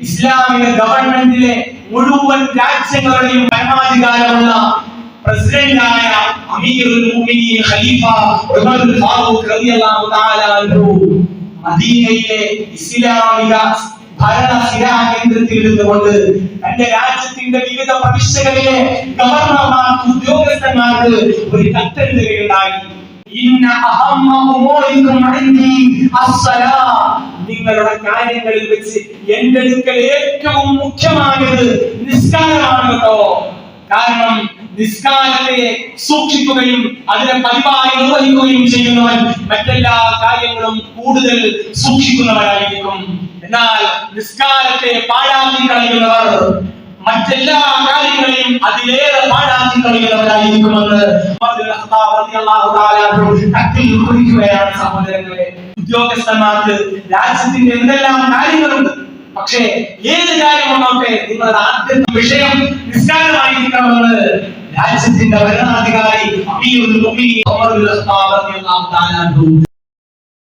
ഇസ്ലാമിക ഗവൺമെന്റിലെ മുഴുവൻ രാജ്യങ്ങളുടെയും പരമാധികാരമുള്ള പ്രസിഡന്റായ അമീറുൽ മുഅ്മിനീൻ ഖലീഫ ഉമർ ഫാറൂഖ് റളിയല്ലാഹു തആല അൻഹു ഇസ്ലാമിക ഭരണ സ്ഥിരാ തന്റെ രാജ്യത്തിന്റെ വിവിധ പ്രവിശ്യകളിലെ ഗവർണർമാർക്ക് ഉദ്യോഗസ്ഥന്മാർക്ക് ഒരു കത്തെഴുതുകയുണ്ടായി. ഇന്ന അഹമ്മ ഉമൂരിക്കും ഇൻദി അസ്സലാ. നിങ്ങളുടെ കാര്യങ്ങളിൽ വെച്ച് എന്റെ അടുക്കൽ ഏറ്റവും മുഖ്യമായത് നിസ്കാരമാണ് കേട്ടോ കാരണം നിസ്കാരത്തെ സൂക്ഷിക്കുകയും അതിനെ പതിവായി നിർവഹിക്കുകയും ചെയ്യുന്നവൻ മറ്റെല്ലാ കാര്യങ്ങളും കൂടുതൽ സൂക്ഷിക്കുന്നവരായിരിക്കും. എന്നാൽ നിസ്കാരത്തെ പാഴാക്കി കളയുന്നവർ മറ്റെല്ലാ കാര്യങ്ങളെയും അതിലേറെ പാഴാക്കി കളയുന്നവരായിരിക്കുമെന്ന് കത്തിൽ കുറിക്കുകയാണ് സഹോദരങ്ങളെ ഉദ്യോഗസ്ഥന്മാർക്ക് രാജ്യത്തിന്റെ എന്തെല്ലാം കാര്യങ്ങളുണ്ട്? പക്ഷേ ഏത് കാര്യമുണ്ടോട്ടെ നിങ്ങളുടെ ആദ്യത്തെ വിഷയം നിസ്കാരമായിരിക്കണമെന്ന് രാജ്യത്തിന്റെ ഭരണാധികാരി അമീർ മുഅ്മിനീൻ ഉമർ റളിയല്ലാഹു തആല